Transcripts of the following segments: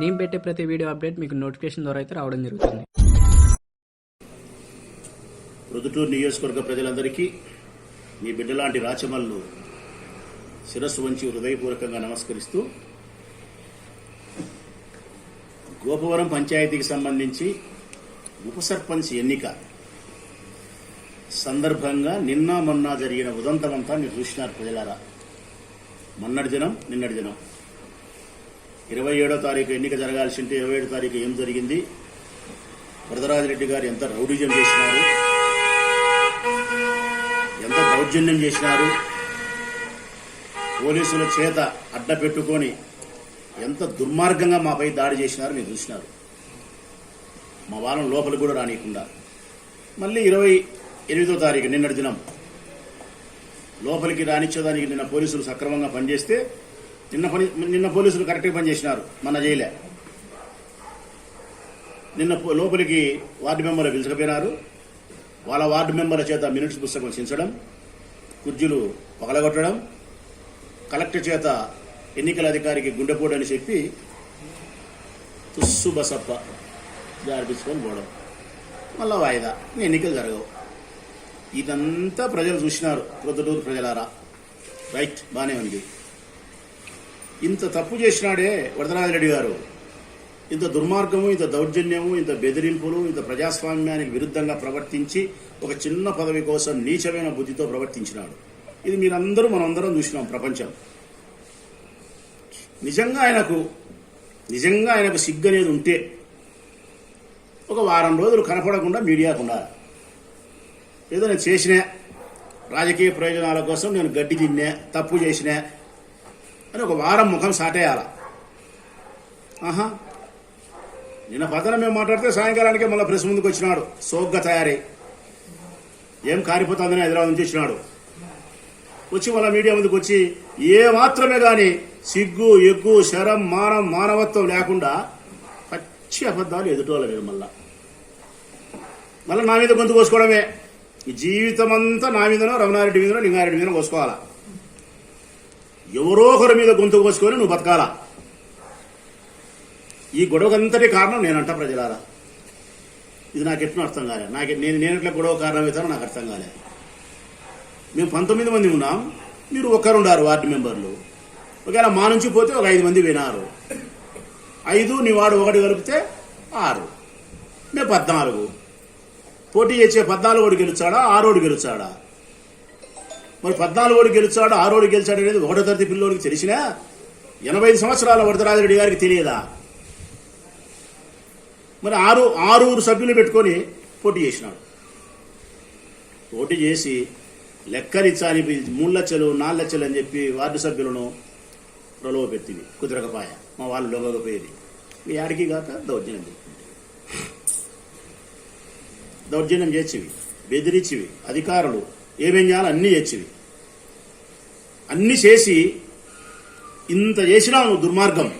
నేను పెట్టే ప్రతి వీడియో అప్డేట్ మీకు నోటిఫికేషన్ ద్వారా అయితే రావడం జరుగుతుంది. రుదుటూరు నియోజకవర్గ ప్రజలందరికీ మీ బిడ్డలాంటి రాచమల్లు శిరస్సు వంచి హృదయపూర్వకంగా నమస్కరిస్తూ గోపవరం పంచాయతీకి సంబంధించి ఉప సర్పంచ్ ఎన్నిక సందర్భంగా నిన్న మొన్న జరిగిన ఉదంతమంతా మీరు చూసినారు ప్రజలారా. మొన్నటి దినం నిన్నటి దినం. ఇరవై ఏడో తారీఖు ఎన్నిక జరగాల్సి ఉంటే ఇరవై ఏడో తారీఖు ఏం జరిగింది? వరదరాజిరెడ్డి గారు ఎంత రౌడిజం చేసినారు? ఎంత దౌర్జన్యం చేసినారు? పోలీసుల చేత అడ్డ పెట్టుకొని ఎంత దుర్మార్గంగా మాపై దాడి చేసినారు మీరు చూసినారు. మా వాళ్ళం లోపలికి కూడా రానియకుండా. మళ్ళీ ఇరవై ఎనిమిదో తారీఖు నిన్నటి దినం లోపలికి రానిచ్చేదానికి నిన్న పోలీసులు సక్రమంగా పనిచేస్తే నిన్న పని నిన్న పోలీసులు కరెక్ట్గా పనిచేసినారు మన జైలే. నిన్న లోపలికి వార్డు మెంబర్లు పిలుచుకుపోయినారు. వాళ్ళ వార్డు మెంబర్ల చేత మినిట్స్ పుస్తకం చించడం కుర్జీలు పగలగొట్టడం కలెక్టర్ చేత ఎన్నికల అధికారికి గుండెపోటు అని చెప్పి తుస్సు బసప్ప జారిపించుకొని పోవడం. మళ్ళా వాయిదా. ఎన్నికలు జరగవు. ఇదంతా ప్రజలు చూసినారు. ప్రొద్దుటూరు ప్రజలారా. రైట్. బాగానే ఉంది. ఇంత తప్పు చేసినాడే వరదరాజరెడ్డి గారు. ఇంత దుర్మార్గము ఇంత దౌర్జన్యము ఇంత బెదిరింపులు ఇంత ప్రజాస్వామ్యానికి విరుద్ధంగా ప్రవర్తించి ఒక చిన్న పదవి కోసం నీచమైన బుద్ధితో ప్రవర్తించినాడు. ఇది మీరందరూ మనందరం చూసినాం ప్రపంచం. నిజంగా ఆయనకు నిజంగా ఆయనకు సిగ్గు అనేది ఉంటే ఒక వారం రోజులు కనపడకుండా మీడియాకు ఉండాలి. ఏదో నేను చేసినా రాజకీయ ప్రయోజనాల కోసం నేను గడ్డి తిన్నా తప్పు చేసినా అని ఒక వారం ముఖం సాటేయాల. ఆహా. నిన్న పదన మేము మాట్లాడితే సాయంకాలానికి మళ్ళీ ప్రెస్ ముందుకు వచ్చినాడు. సోగ్గా తయారై. ఏం కారిపోతుందని హైదరాబాద్ నుంచి వచ్చినాడు. వచ్చి మళ్ళీ మీడియా ముందుకు వచ్చి ఏ మాత్రమే కానీ సిగ్గు ఎగ్గు శరం మానం మానవత్వం లేకుండా పచ్చి అబద్ధాలు ఎదుటోళ్ళ మీద మళ్ళా. మళ్ళీ నా మీద గొంతు కోసుకోవడమే. జీవితం అంతా నా మీదనో రమణారెడ్డి మీదనో లింగారెడ్డి మీదనో కోసుకోవాలా? ఎవరో ఒకరి మీద గొంతు కోసుకొని నువ్వు బతకాలా? ఈ గొడవకంతటి కారణం నేనంట ప్రజలారా. ఇది నాకు ఎట్లా అర్థం కాలే. నాకు నేను నేను ఎట్లా గొడవ కారణం అవుతానో నాకు అర్థం కాలే. మేము పంతొమ్మిది మంది ఉన్నాం. మీరు ఒక్కరుండారు వార్డు మెంబర్లు. ఒకవేళ మా నుంచి పోతే ఒక ఐదు మంది వినారు. ఐదు నీ వాడు ఒకటి కలిపితే ఆరు. మేము పద్నాలుగు. పోటీ చేసే పద్నాలుగు గెలుచాడా? ఆరోడు గెలుచాడా? మరి పద్నాలుగోడు గెలుచాడు ఆరోడు గెలిచాడు అనేది ఒకటో తరగతి పిల్లోడికి తెలిసినా ఎనభై ఐదు సంవత్సరాల వరదరాజరెడ్డి గారికి తెలియదా? మరి ఆరు ఆరుగురు సభ్యులు పెట్టుకొని పోటీ చేసినాడు. పోటీ చేసి లెక్కలిచ్చాని మూడు లక్షలు నాలుగు లక్షలు అని చెప్పి వార్డు సభ్యులను ప్రలోభ పెట్టింది కుదరకపాయ. మా వాళ్ళు లొంగకపోయేది. మీ ఆడికి కాక దౌర్జన్యం దౌర్జన్యం చేసేవి బెదిరించివి అధికారులు. ఏమేం చేయాలో అన్నీ చేసింది. అన్ని చేసి ఇంత చేసినావు నువ్వు దుర్మార్గం.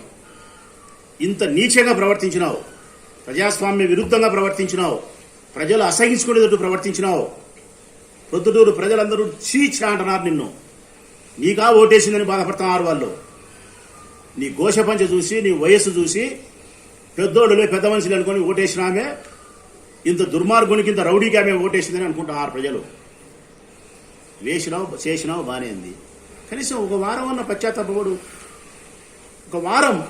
ఇంత నీచంగా ప్రవర్తించినావు. ప్రజాస్వామ్య విరుద్ధంగా ప్రవర్తించినావు. ప్రజలు అసహించుకునేటట్టు ప్రవర్తించినావు. ప్రొద్దుటూరు ప్రజలందరూ చీచా అంటున్నారు నిన్ను. నీకా ఓటేసిందని బాధపడుతున్నారు వాళ్ళు. నీ ఘోషపంచ చూసి నీ వయస్సు చూసి పెద్దోళ్ళులే పెద్ద మనుషులు అనుకొని ఓటేసినామే. ఇంత దుర్మార్గునికి ఇంత రౌడీకి ఆమె ఓటేసిందని అనుకుంటున్నారు ప్రజలు. వేసినావు చేసినావు బానే ఉంది. కనీసం ఒక వారం అన్న పశ్చాత్తాపడు ఒక వారం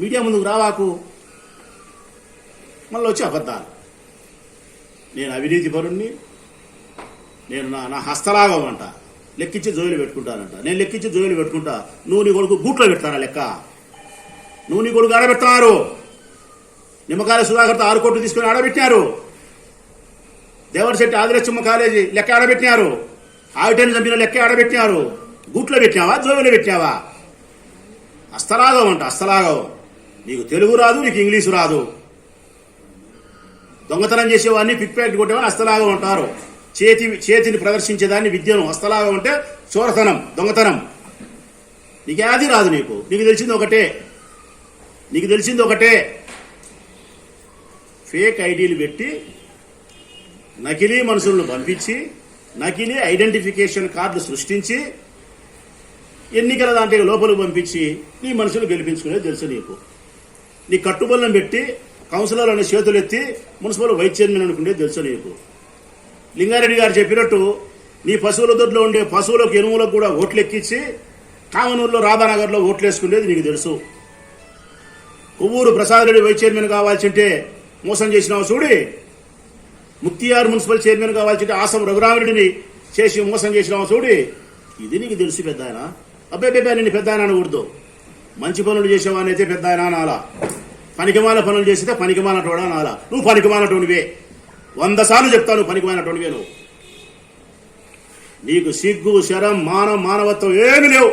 మీడియా ముందుకు రావాకు మళ్ళీ వచ్చి అబద్ధాలు. నేను అవినీతి పరుణ్ణి నేను నా నా హస్తలాగం అంట. లెక్కించి జోయిలు పెట్టుకుంటానంట. నేను లెక్కించి జోయిలు పెట్టుకుంటా. నువ్వు నీ కొడుకు గూట్లో పెడతానా లెక్క? నువ్వు నీ కొడుకు ఆడబెడతారు నిమ్మకాయల సుధాకర్తో ఆరు కోట్లు తీసుకుని ఆడబెట్టినారు. దేవరశెట్టి ఆదిలక్ష్మ కాలేజీ లెక్క ఆడబెట్టినారు. ఆవిటని చంపిన లెక్క ఆడబెట్టినారు గూట్లో పెట్టినావా? జోవిలో పెట్టినావా? అస్తలాగం అంట అస్తలాగం. నీకు తెలుగు రాదు నీకు ఇంగ్లీషు రాదు. దొంగతనం చేసేవాడిని పిక్ ప్యాకెట్ కొట్టేవాడిని అస్తలాగం ఉంటారు చేతి చేతిని ప్రదర్శించేదాన్ని విద్యను. హస్తలాగా ఉంటే చోరతనం దొంగతనం. నీకు ఏది రాదు నీకు. నీకు తెలిసింది ఒకటే. నీకు తెలిసింది ఒకటే. ఫేక్ ఐడీలు పెట్టి నకిలీ మనుషులను పంపించి నకిలీ ఐడెంటిఫికేషన్ కార్డు సృష్టించి ఎన్నికల దాంట్లో లోపలికి పంపించి నీ మనుషులు గెలిపించుకునేది తెలుసు నీకు. నీ కట్టుబల్లం పెట్టి కౌన్సిలర్లను చేతులెత్తి మున్సిపల్ వైస్ చైర్మన్ అనుకునేది తెలుసు నీకు. లింగారెడ్డి గారు చెప్పినట్టు నీ పశువుల దొడ్లో ఉండే పశువులకు ఎనుములకు కూడా ఓట్లు ఎక్కించి కామనూరులో రాధానగర్లో ఓట్లు వేసుకునేది నీకు తెలుసు. కొవ్వూరు ప్రసాద్ రెడ్డి వైస్ చైర్మన్ కావాల్సింటే మోసం చేసినావు చూడి. ముక్తియార్ మున్సిపల్ చైర్మన్ కావాల్సింటే ఆసం రఘురామరెడ్డిని చేసి మోసం చేసినావు చూడి? ఇది నీకు తెలుసు పెద్ద ఆయన అబ్బాయి బేబే నేను పెద్ద ఆయన అనకూడదు. మంచి పనులు చేసేవాడిని అయితే పెద్ద ఆయన అనాలా. పనికిమాల పనులు చేస్తే పనికిమాలటోడా అనాలా. నువ్వు పనికిమాలటోనివే. వంద సార్లు చెప్తాను పనికిమాలటోనివే నువ్వు. నీకు సిగ్గు శరం మానం మానవత్వం ఏమి లేవు.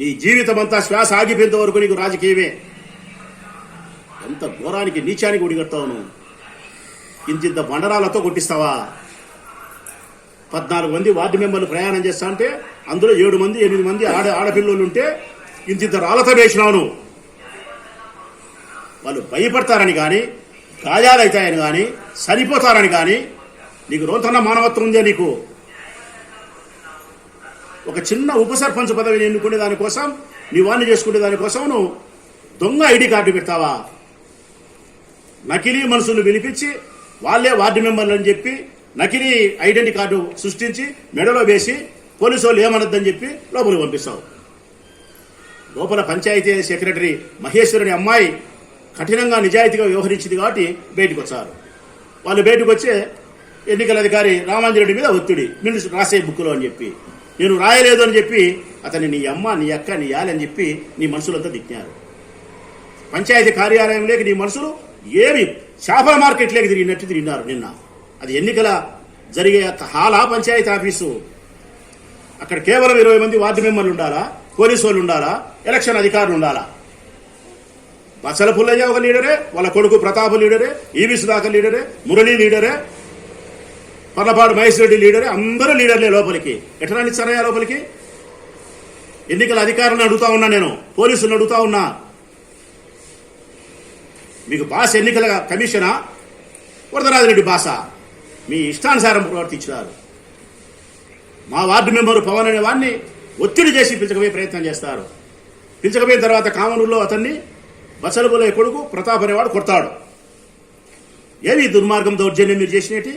నీ జీవితం అంతా శ్వాస ఆగిపోయేంత వరకు నీకు రాజకీయమే. ఎంత ఘోరానికి నీచానికి ఉడిగడతావు నువ్వు. ఇంతింత బండరాలతో కొట్టిస్తావా? పద్నాలుగు మంది వార్డు మెంబర్లు ప్రయాణం చేస్తా అంటే అందులో ఏడు మంది ఎనిమిది మంది ఆడ ఆడపిల్లలు ఉంటే ఇంతింత రాళ్ళతో వేసినాను వాళ్ళు భయపడతారని కానీ గాయాలవుతాయని కానీ సరిపోతారని కానీ నీకు రోతన్న మానవత్వం ఉందే నీకు. ఒక చిన్న ఉప సర్పంచ్ పదవిని ఎన్నుకునే దానికోసం నీ వాణ్ణి చేసుకునే దానికోసం నువ్వు దొంగ ఐడి కార్డు పెడతావా? నకిలీ మనుషులు పిలిపించి వాళ్ళే వార్డు మెంబర్లు అని చెప్పి నకిలీ ఐడెంటి కార్డు సృష్టించి మెడలో వేసి పోలీసు వాళ్ళు ఏమనొద్దని చెప్పి లోపలికి పంపిస్తావు. లోపల పంచాయతీ సెక్రటరీ మహేశ్వరుని అమ్మాయి కఠినంగా నిజాయితీగా వ్యవహరించింది కాబట్టి బయటకు వచ్చారు. వాళ్ళు బయటకు వచ్చే ఎన్నికల అధికారి రామాంజరెడ్డి మీద ఒత్తిడి. నిన్ను రాసే బుక్లో అని చెప్పి. నేను రాయలేదు అని చెప్పి అతన్ని నీ అమ్మ నీ అక్క నీ యాలి అని చెప్పి నీ మనుషులంతా తిట్టినారు. పంచాయతీ కార్యాలయంలోకి నీ మనుషులు ఏమి చేపల మార్కెట్లోకి తిరిగినట్టు తిరిగినారు నిన్న. అది ఎన్నికల జరిగే హాలా పంచాయతీ ఆఫీసు. అక్కడ కేవలం ఇరవై మంది వార్డు మెంబర్లు ఉండాలా? పోలీసు వాళ్ళు ఉండాలా? ఎలక్షన్ అధికారులు ఉండాలా? బసల పుల్లయ్య ఒక లీడరే వాళ్ళ కొడుకు ప్రతాప్ లీడరే ఈవి సుధాకర్ లీడరే మురళీ లీడరే పర్లపాడు మహేష్ రెడ్డి లీడరే అందరూ లీడర్లే లోపలికి. ఎట్లా నిచ్చారయ్యా లోపలికి? ఎన్నికల అధికారులను అడుగుతా ఉన్నా నేను పోలీసులను అడుగుతా ఉన్నా. మీకు బాస్ ఎన్నికల కమిషనా? వరదరాజరెడ్డి బాస? మీ ఇష్టానుసారం ప్రవర్తించినారు. మా వార్డు మెంబరు పవన్ అనే వాడిని ఒత్తిడి చేసి పిలుచుకుపోయే ప్రయత్నం చేస్తారు. పిలుచుకుపోయిన తర్వాత కామనూరులో అతన్ని బసలబుల కొడుకు ప్రతాప్ అనేవాడు కొడతాడు. ఏమి దుర్మార్గం దౌర్జన్యం మీరు చేసినట్టు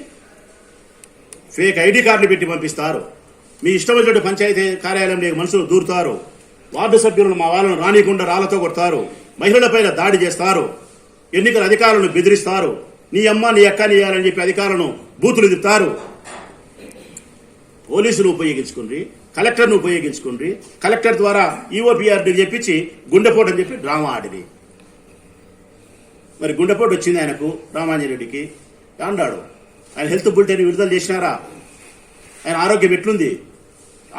ఫేక్ ఐడి కార్డులు పెట్టి పంపిస్తారు. మీ ఇష్టం వచ్చినట్టు పంచాయతీ కార్యాలయంలో మనుషులు దూరుతారు. వార్డు సభ్యులను మా వాళ్ళను రానికుండా రాళ్ళతో కొడతారు. మహిళలపై దాడి చేస్తారు. ఎన్నికల అధికారులను బెదిరిస్తారు. నీ అమ్మ నీ అక్క నీ అని చెప్పి అధికారులను బూతులు తిప్పుతారు. పోలీసులు ఉపయోగించుకుండ్రి కలెక్టర్ను ఉపయోగించుకుండ్రి కలెక్టర్ ద్వారా ఈఓపీఆర్డీ చెప్పించి గుండెపోటు అని చెప్పి డ్రామా ఆడిది. మరి గుండెపోటు వచ్చింది ఆయనకు రామాంజరెడ్డికి అన్నాడు ఆయన హెల్త్ బులెటిన్ విడుదల చేసినారా? ఆయన ఆరోగ్యం ఎట్లుంది?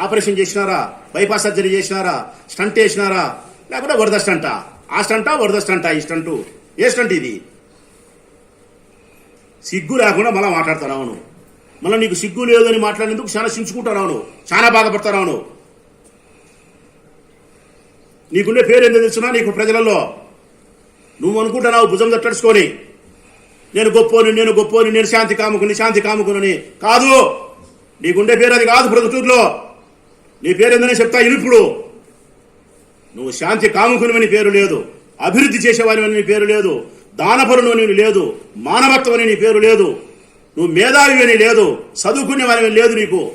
ఆపరేషన్ చేసినారా? బైపాస్ సర్జరీ చేసినారా? స్టంట్ చేసినారా లేకపోతే వరద స్టంటా? ఆ స్టంటా వరద స్టంటా ఈ స్టంటు? ఏస్టంటే ఇది. సిగ్గు లేకుండా మళ్ళీ మాట్లాడుతున్నావు నువ్వు మళ్ళీ నీకు సిగ్గు లేదు అని మాట్లాడేందుకు చాలా సించుకుంటున్నావు నువ్వు చాలా బాధపడుతున్నావు నువ్వు నీకుండే పేరు ఎందుకు తెలుసునా నీకు ప్రజలలో? నువ్వు అనుకుంటున్నావు భుజం తట్టడుచుకొని నేను గొప్పోని నేను గొప్పోని నేను శాంతి కాముకుని శాంతి కాముకుని కాదు! నీకుండే పేరు అది కాదు ప్రొద్దుటూరులో. నీ పేరు ఏందని చెప్తా ఇప్పుడు. నువ్వు శాంతి కాముకుని పేరు లేదు. అభివృద్ధి చేసేవాని నీ పేరు లేదు. దానపరుడు అని లేదు. మానవత్వం అని నీ పేరు లేదు. నువ్వు మేధావి అని లేదు. చదువుకునేవాని లేదు నీకు.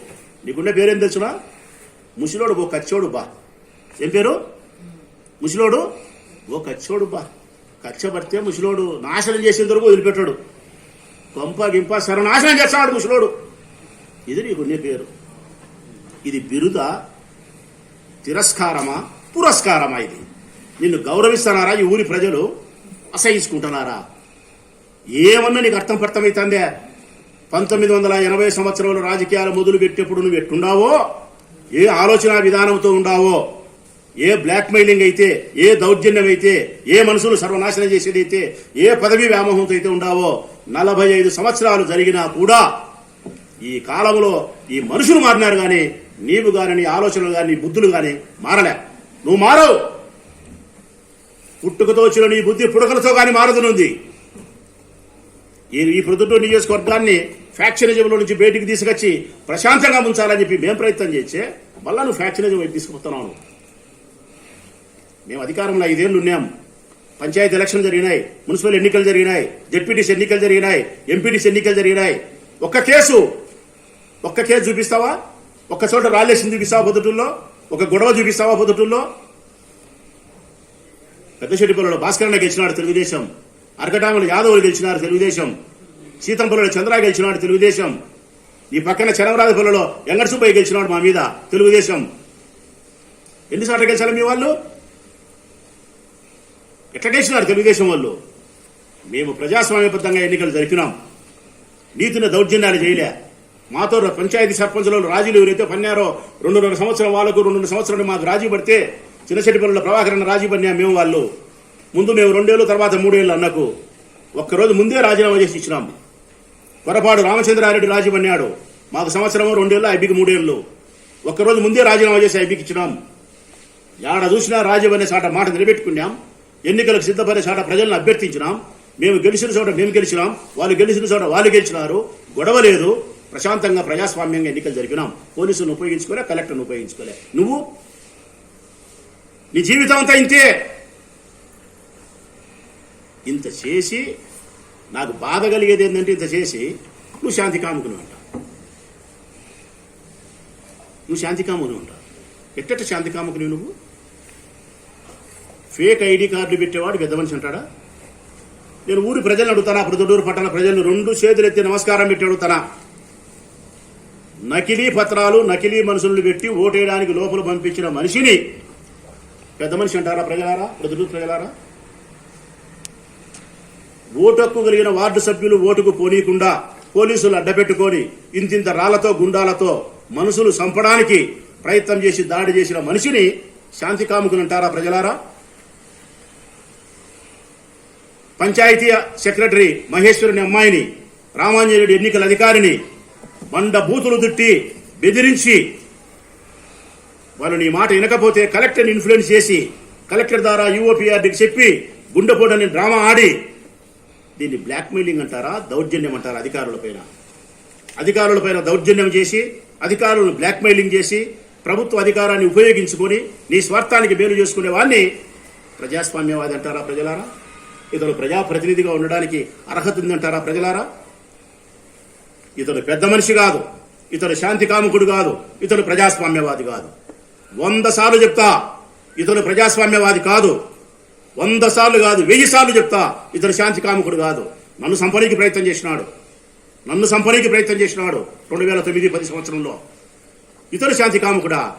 నీకున్న పేరేం తెలుసునా ముసిలోడు ఓ కచ్చోడు బా. ఏం పేరు? ముసిలోడు ఓ కచ్చోడు బా. కచ్చబడితే ముసిలోడు నాశనం చేసిన వరకు వదిలిపెట్టాడు. కొంప గింప సర్వనాశనం చేస్తాడు ముసిలోడు. ఇది నీకుండే పేరు. ఇది బిరుద తిరస్కారమా? పురస్కారమా ఇది? నిన్ను గౌరవిస్తున్నారా ఈ ఊరి ప్రజలు? అసహించుకుంటున్నారా? ఏమన్నా నీకు అర్థం పర్థమవుతుందే పంతొమ్మిది వందల ఎనభై సంవత్సరంలో రాజకీయాలు మొదలు పెట్టేప్పుడు నువ్వు ఎట్టుండావో? ఏ ఆలోచన విధానంతో ఉండావో? ఏ బ్లాక్మెయిలింగ్ అయితే ఏ దౌర్జన్యం అయితే ఏ మనుషులు సర్వనాశనం చేసేదైతే ఏ పదవి వ్యామోహంతో అయితే ఉండావో? నలభై ఐదు సంవత్సరాలు జరిగినా కూడా ఈ కాలంలో ఈ మనుషులు మారినారు కానీ నీవు కానీ నీ ఆలోచనలు కానీ నీ బుద్ధులు కానీ మారలే. నువ్వు మారవు. పుట్టుకతో వచ్చిన నీ బుద్ధి పుడకలతో గాని మారదునుంది. ఈ ప్రొద్దుటూరు నియోజకవర్గాన్ని ఫ్యాక్షనిజంలో నుంచి బయటికి తీసుకొచ్చి ప్రశాంతంగా ఉంచాలని చెప్పి మేము ప్రయత్నం చేస్తే మళ్ళా నువ్వు ఫ్యాక్షనిజం వైపు తీసుకుపోతున్నావు మేము అధికారంలో ఐదేళ్ళు ఉన్నాం. పంచాయతీ ఎలక్షన్ జరిగినాయి మున్సిపల్ ఎన్నికలు జరిగినాయి జడ్పీటీసీ ఎన్నికలు జరిగినాయి ఎంపీటీసీ ఎన్నికలు జరిగినాయి. ఒక్క కేసు ఒక్క కేసు చూపిస్తావా? ఒక్క చోట రాళ్ళేసింది చూపిస్తావా పొద్దుటూల్లో ఒక గొడవ చూపిస్తావా పొద్దుటూల్లో పెద్దశెట్టిపల్లిలో భాస్కరణ గెలిచినాడు తెలుగుదేశం. అరకటాములు యాదవులు గెలిచినారు తెలుగుదేశం. సీతంపల్లిలో చంద్ర గెలిచినాడు తెలుగుదేశం. ఈ పక్కన చనమరాజపల్లిలో ఎంగడ సుబ్బయ్య గెలిచినాడు మా మీద తెలుగుదేశం. ఎన్నిసార్లు గెలిచారు మీ వాళ్ళు? ఎట్లా గెలిచినారు తెలుగుదేశం వాళ్ళు? మేము ప్రజాస్వామ్యబద్ధంగా ఎన్నికలు జరిపినాం. నీతిని దౌర్జన్యాలు చేయలే. మాతో పంచాయతీ సర్పంచులలో రాజీలు ఎవరైతే పన్నారో రెండున్నర సంవత్సరం వాళ్ళకు రెండున్నర సంవత్సరాలు మాకు రాజీ పడితే చిన్నచెట్టిపల్లిలో ప్రభాకరణ రాజీపన్యా మేము వాళ్ళు. ముందు మేము రెండేళ్ళు తర్వాత మూడేళ్ళు అన్నకు ఒక్కరోజు ముందే రాజీనామా చేసి ఇచ్చినాం. పొరపాటు రామచంద్రారెడ్డి రాజీపన్నాడు మాకు సంవత్సరము రెండేళ్ళు ఐబీకి మూడేళ్ళు. ఒక్కరోజు ముందే రాజీనామా చేసి ఐబీకి ఇచ్చినాం. యాడ చూసినా రాజీవ్ సాట మాట నిలబెట్టుకున్నాం. ఎన్నికలకు సిద్ధపడే చాట ప్రజలను అభ్యర్థించినాం. మేము గెలిచిన చోట మేము గెలిచినాం. వాళ్ళు గెలిచిన చోట వాళ్ళు గెలిచినారు. గొడవ లేదు. ప్రశాంతంగా ప్రజాస్వామ్యంగా ఎన్నికలు జరిపినాం. పోలీసులను ఉపయోగించుకోలే కలెక్టర్ను ఉపయోగించుకోలే. నువ్వు నీ జీవితం అంతా ఇంతే. ఇంత చేసి నాకు బాధ కలిగేది ఏంటంటే ఇంత చేసి నువ్వు శాంతి కాముకుని అంట నువ్వు శాంతి కాముకుని ఉంటావు. ఎట్టట శాంతి కాముకుని నువ్వు? ఫేక్ ఐడి కార్డులు పెట్టేవాడు పెద్ద మనిషి అంటాడా నేను ఊరి ప్రజలను అడుగుతానా? ప్రొద్దుటూరు పట్టణ ప్రజలను రెండు చేతులు ఎత్తి నమస్కారం పెట్టి అడుగుతానా? నకిలీ పత్రాలు నకిలీ మనుషులను పెట్టి ఓటేయడానికి లోపల పంపించిన మనిషిని పెద్ద మనిషి అంటారా ప్రజలారా? ప్రొద్దుటూరు ప్రజలారా? ఓటు హక్కు కలిగిన వార్డు సభ్యులు ఓటుకు పోనీయకుండా పోలీసులు అడ్డపెట్టుకొని ఇంతింత రాళ్ళతో గుండాలతో మనుషులు చంపడానికి ప్రయత్నం చేసి దాడి చేసిన మనిషిని శాంతి కాముకుని అంటారా ప్రజలారా? పంచాయతీ సెక్రటరీ మహేశ్వరుని అమ్మాయిని రామాంజనుడి ఎన్నికల అధికారిని బండ బూతులు దుట్టి బెదిరించి వాళ్ళు నీ మాట వినకపోతే కలెక్టర్ని ఇన్ఫ్లుయెన్స్ చేసి కలెక్టర్ ద్వారా యూఓపీఆర్డీకి చెప్పి గుండెపోటని డ్రామా ఆడి దీన్ని బ్లాక్మెయిలింగ్ అంటారా దౌర్జన్యం అంటారా అధికారులపైన అధికారులపైన దౌర్జన్యం చేసి అధికారులను బ్లాక్మెయిలింగ్ చేసి ప్రభుత్వ అధికారాన్ని ఉపయోగించుకొని నీ స్వార్థానికి మేలు చేసుకునే వాడిని ప్రజాస్వామ్యవాది అంటారా ప్రజలారా? ఇతను ప్రజాప్రతినిధిగా ఉండడానికి అర్హత ఉందంటారా ప్రజలారా? ఇతను పెద్ద మనిషి కాదు. ఇతను శాంతి కాముకుడు కాదు. ఇతను ప్రజాస్వామ్యవాది కాదు. వంద సార్లు చెప్తా ఇతను ప్రజాస్వామ్యవాది కాదు. వంద సార్లు కాదు వెయ్యి సార్లు చెప్తా ఇతను శాంతి కాముకుడు కాదు. నన్ను సంపనీకి ప్రయత్నం చేసినాడు. నన్ను సంపనీకి ప్రయత్నం చేసినాడు రెండు వేల తొమ్మిది పది సంవత్సరంలో. ఇతడు శాంతి కాముకుడా?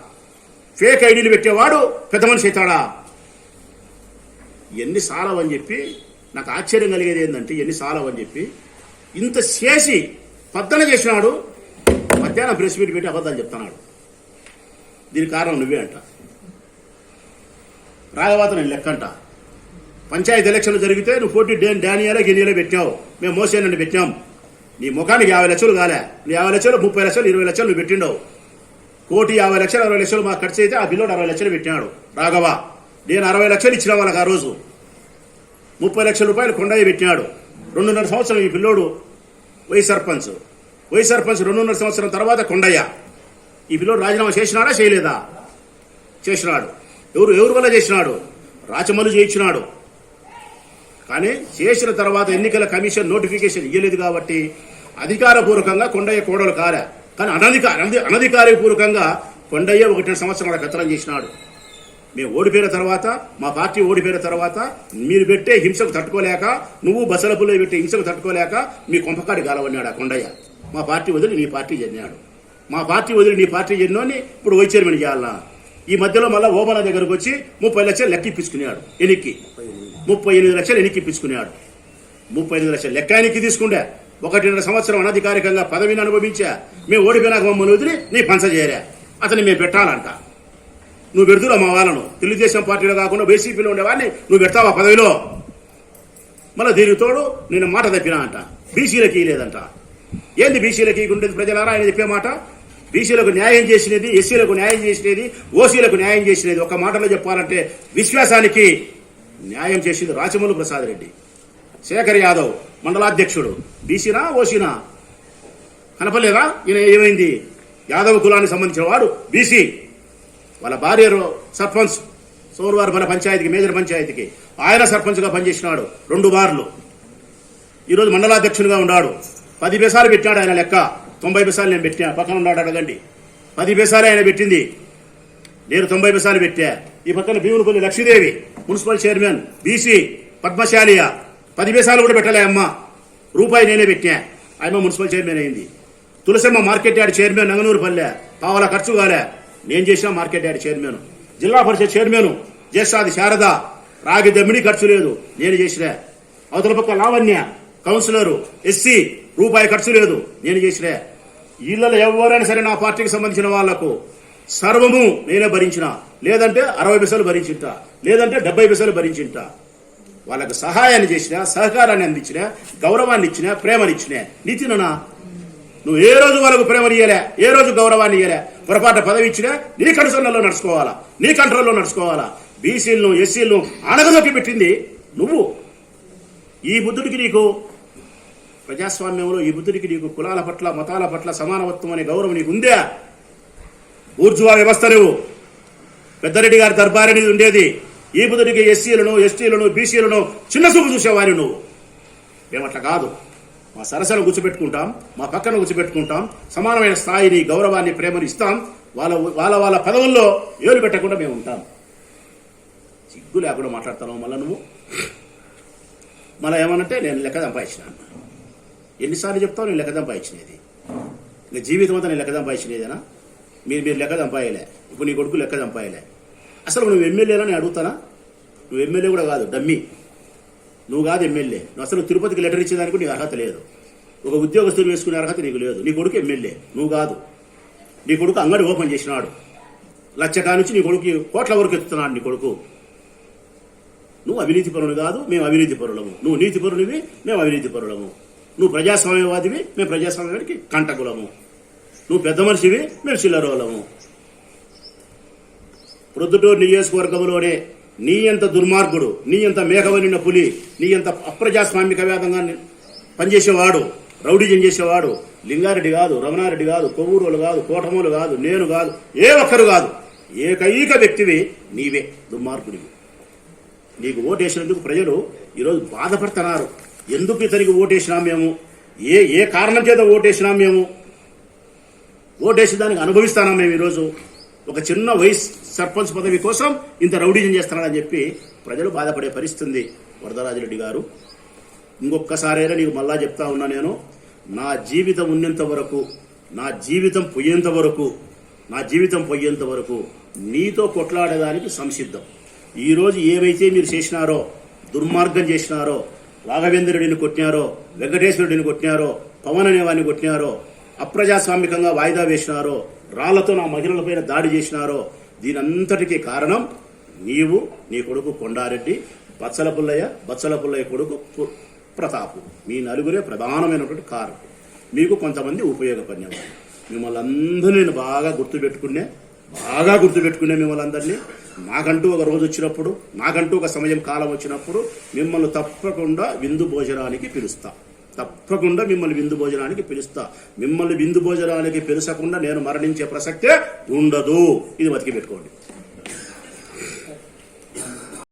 ఫేక్ ఐడీలు పెట్టేవాడు పెద్ద మనిషి అవుతాడా? ఎన్ని సాలవని చెప్పి నాకు ఆశ్చర్యం కలిగేది ఏంటంటే ఎన్ని సాలవని చెప్పి ఇంత చేసి పద్దన చేసినాడు. మధ్యాహ్నం ప్రెస్ మీట్ పెట్టి అబద్ధాలు చెప్తున్నాడు. దీని కారణం నువ్వే అంట. రాగవాత నేను లెక్కంట. పంచాయతీ ఎలక్షన్లు జరిగితే నువ్వు పోటీ డే డానియాలో గినియాలో పెట్టావు. మేము మోసేనండి పెట్టాం. నీ ముఖానికి యాభై లక్షలు కాలే. నీ యాభై లక్షలు ముప్పై లక్షలు ఇరవై లక్షలు నువ్వు పెట్టిండవు. కోటి యాభై లక్షలు అరవై లక్షలు మాకు ఖర్చు అయితే ఆ పిల్లోడు అరవై లక్షలు పెట్టినాడు రాఘవ. నేను అరవై లక్షలు ఇచ్చిన వాళ్ళకి ఆ రోజు. ముప్పై లక్షల రూపాయలు కొండయ్య పెట్టినాడు. రెండున్నర సంవత్సరం ఈ పిల్లోడు. వైస్ సర్పంచ్. వైస్ సర్పంచ్ రెండున్నర సంవత్సరం తర్వాత కొండయ్య. ఈ పిల్లోడు రాజీనామా చేసినాడా? చేయలేదా? చేసినాడు. ఎవరు ఎవరి వల్ల చేసినాడు? రాచమల్లు చేయించినాడు. కానీ చేసిన తర్వాత ఎన్నికల కమిషన్ నోటిఫికేషన్ ఇవ్వలేదు కాబట్టి అధికారపూర్వకంగా కొండయ్య కోడలు కాలే కానీ అనధిక అనధికారపూర్వకంగా కొండయ్య ఒకటి సంవత్సరాల కత్తనం చేసినాడు. మేము ఓడిపోయిన తర్వాత మా పార్టీ ఓడిపోయిన తర్వాత మీరు పెట్టే హింసకు తట్టుకోలేక నువ్వు బసలపుల్లో పెట్టే హింసకు తట్టుకోలేక మీ కొంపకాడి గాలవన్నాడు ఆ కొండయ్య. మా పార్టీ వదిలి నీ పార్టీ చెందాడు మా పార్టీ వదిలి నీ పార్టీ చెన్నోని ఇప్పుడు వైస్ చైర్మన్ చేయాలా ఈ మధ్యలో మళ్ళీ ఓబనా దగ్గరకు వచ్చి ముప్పై లక్షలు లెక్కిప్పించుకున్నాడు ఎనిక్కి ముప్పై ఎనిమిది లక్షలు ఎనిక్కిప్పించుకున్నాడు ముప్పై ఎనిమిది లక్షలు లెక్క ఎనిక్కి తీసుకుండే ఒకటిన్నర సంవత్సరం అనధికారికంగా పదవిని అనుభవించా. మేము ఓడిపోయినాక మమ్మల్ని వదిలి నీ పంచ చేయరా అతన్ని మేము పెట్టాలంట. నువ్వు పెడుతురా మా వాళ్ళను. తెలుగుదేశం పార్టీలో కాకుండా వైసీపీలో ఉండేవాడిని నువ్వు పెడతావా పదవిలో? మళ్ళీ దీనికి తోడు నేను మాట తప్పినా అంట. బీసీలకి లేదంట ఏంది బీసీలకి ఉండేది ప్రజలారా? ఆయన చెప్పే మాట బీసీలకు న్యాయం చేసినది ఎస్సీలకు న్యాయం చేసినది ఓసీలకు న్యాయం చేసినది. ఒక మాటలో చెప్పాలంటే విశ్వాసానికి న్యాయం చేసింది రాచమూలు ప్రసాద్ రెడ్డి. శేఖర్ యాదవ్ మండలాధ్యక్షుడు. బీసీనా ఓసీనా? కనపలేదా ఈయన ఏమైంది? యాదవ్ కులానికి సంబంధించిన వాడు బీసీ. వాళ్ళ భార్య సర్పంచ్ సోమవారం మన పంచాయతీకి మేజర్ పంచాయతీకి. ఆయన సర్పంచ్గా పనిచేసినాడు రెండు బార్లు. ఈరోజు మండలాధ్యక్షునిగా ఉన్నాడు. పది పేసాలు పెట్టాడు ఆయన లెక్క. తొంభై పైసలు నేను పెట్టా పక్కన ఉన్నాడు అడగండి. పది పైసాలే ఆయన పెట్టింది. నేను తొంభై పైసలు పెట్టా. ఈ పక్కన Bheemulapalli Lakshmidevi municipal chairman BC పద్మశాలియ. పది పైసలు కూడా పెట్టలే అమ్మ. రూపాయి నేనే పెట్టా ఆయమ్మ మున్సిపల్ చైర్మన్ అయింది. Tulasamma market yard chairman Nanganur Palle. పావల ఖర్చు కాలే. నేను చేసిన మార్కెట్ యార్డ్ చైర్మన్. జిల్లా పరిషత్ చైర్మన్ జ్యేష్ఠాది శారద. రాగి దమ్మిడి ఖర్చు లేదు. నేను చేసిన. అవతల పక్క లావణ్య కౌన్సిలరు ఎస్సీ రూపాయి ఖర్చు లేదు. నేను చేసిన ఇళ్ళలో ఎవరైనా సరే నా పార్టీకి సంబంధించిన వాళ్ళకు సర్వము నేనే భరించిన. లేదంటే అరవై పైసలు భరించింట. లేదంటే డెబ్బై పైసలు భరించింట. వాళ్ళకు సహాయాన్ని చేసిన సహకారాన్ని అందించిన గౌరవాన్ని ఇచ్చిన ప్రేమనిచ్చిన నితిననా నువ్వు ఏ రోజు వాళ్ళకు ప్రేమనియ్యలే ఏ రోజు గౌరవాన్ని ఇయ్యలే? పొరపాటు పదవి ఇచ్చినా నీ కనుసన్నలో నడుచుకోవాలా? నీ కంట్రోల్లో నడుచుకోవాలా? బీసీలను ఎస్సీలను అణగదొక్కి పెట్టింది నువ్వు. ఈ బుద్ధుడికి నీకు ప్రజాస్వామ్యంలో ఈ బుద్ధుడికి నీకు కులాల పట్ల మతాల పట్ల సమానవత్వం అనే గౌరవం నీకు ఉందా? ఊర్జువా వ్యవస్థ నువ్వు. పెద్దరెడ్డి గారి దర్బార్ అనేది ఉండేది. ఈ బుద్ధుడికి ఎస్సీలను ఎస్టీలను బీసీలను చిన్న చూపు చూసేవారు నువ్వు. మేమట్లా కాదు. మా సరసను గుర్చిపెట్టుకుంటాం మా పక్కన గుర్చిపెట్టుకుంటాం సమానమైన స్థాయిని గౌరవాన్ని ప్రేమను ఇస్తాం. వాళ్ళ వాళ్ళ వాళ్ళ పదవుల్లో ఏలు పెట్టకుండా మేము ఉంటాం. సిగ్గు లేకుండా మాట్లాడతాను మళ్ళీ నువ్వు? మళ్ళీ ఏమనంటే నేను లెక్క సంపాదించిన. ఎన్నిసార్లు చెప్తావు నేను లెక్క సంపాదించినది ఇంకా జీవితం అంతా నేను లెక్క సంపాదించినదేనా మీరు మీరు లెక్క సంపాయలే ఇప్పుడు నీ కొడుకు లెక్క సంపాయలే అసలు నువ్వు ఎమ్మెల్యేనా నేను అడుగుతానా? నువ్వు ఎమ్మెల్యే కూడా కాదు డమ్మీ. నువ్వు కాదు ఎమ్మెల్యే. నువ్వు అసలు తిరుపతికి లెటర్ ఇచ్చేదానికి నీకు అర్హత లేదు. ఒక ఉద్యోగస్తులు వేసుకునే అర్హత నీకు లేదు. నీ కొడుకు ఎమ్మెల్యే నువ్వు కాదు. నీ కొడుకు అంగడి ఓపెన్ చేసినాడు. లక్ష నుంచి నీ కొడుకు కోట్ల వరకు ఎత్తుతున్నాడు నీ కొడుకు. నువ్వు అవినీతి పరులు కాదు మేము అవినీతి పరులము. నువ్వు నీతి పరునివి మేము అవినీతి పరులము. నువ్వు ప్రజాస్వామ్యవాదివి మేము ప్రజాస్వామ్యానికి కంటకులము. నువ్వు పెద్ద మనిషివి మేము చిల్లరోలము. ప్రొద్దుటూరు నియోజకవర్గంలోనే నీ ఎంత దుర్మార్గుడు నీ ఎంత మేఘవనిన పులి నీ ఎంత అప్రజాస్వామిక వేదంగా పనిచేసేవాడు రౌడీజం చేసేవాడు లింగారెడ్డి కాదు రమణారెడ్డి కాదు కొవ్వూరులు కాదు కోటమూలు కాదు నేను కాదు ఏ ఒక్కరు కాదు ఏకైక వ్యక్తివి నీవే దుర్మార్గుడివి. నీకు ఓటేసినందుకు ప్రజలు ఈరోజు బాధపడుతున్నారు. ఎందుకు ఇతనికి ఓటేసినాం మేము? ఏ ఏ కారణం చేత ఓటేసినా మేము? ఓటేసి దానికి అనుభవిస్తానా మేము ఈరోజు? ఒక చిన్న వైస్ సర్పంచ్ పదవి కోసం ఇంత రౌడీజం చేస్తున్నాడని చెప్పి ప్రజలు బాధపడే పరిస్థితుంది వరదరాజరెడ్డి గారు. ఇంకొక్కసారైనా నీకు మళ్ళా చెప్తా ఉన్నా నేను నా జీవితం ఉన్నంత వరకు నా జీవితం పోయేంత వరకు నా జీవితం పోయేంత వరకు నీతో కొట్లాడడానికి సంసిద్ధం. ఈరోజు ఏవైతే మీరు చేసినారో దుర్మార్గం చేసినారో రాఘవేంద్రుడిని కొట్టినారో వెంకటేశ్వరుడిని కొట్టినారో పవన్ అనేవాడిని కొట్టినారో అప్రజాస్వామికంగా వాయిదా వేసినారో రాళ్ళతో నా మహిళలపైన దాడి చేసినారో దీనంతటికీ కారణం నీవు నీ కొడుకు కొండారెడ్డి బచ్చల పుల్లయ్య బచ్చల పుల్లయ్య కొడుకు ప్రతాపు. మీ నలుగురే ప్రధానమైనటువంటి కారణం మీకు కొంతమంది ఉపయోగపడినవారు మిమ్మల్ని అందరూ నేను బాగా గుర్తుపెట్టుకునే బాగా గుర్తుపెట్టుకునే మిమ్మల్ని అందరినీ నాకంటూ ఒక రోజు వచ్చినప్పుడు నాకంటూ ఒక సమయం కాలం వచ్చినప్పుడు మిమ్మల్ని తప్పకుండా విందు భోజనానికి పిలుస్తా. తప్పకుండా మిమ్మల్ని విందు భోజనానికి పిలుస్తా. మిమ్మల్ని విందు భోజనానికి పిలుచకుండా నేను మరణించే ప్రసక్తే ఉండదు. ఇది బతికి పెట్టుకోండి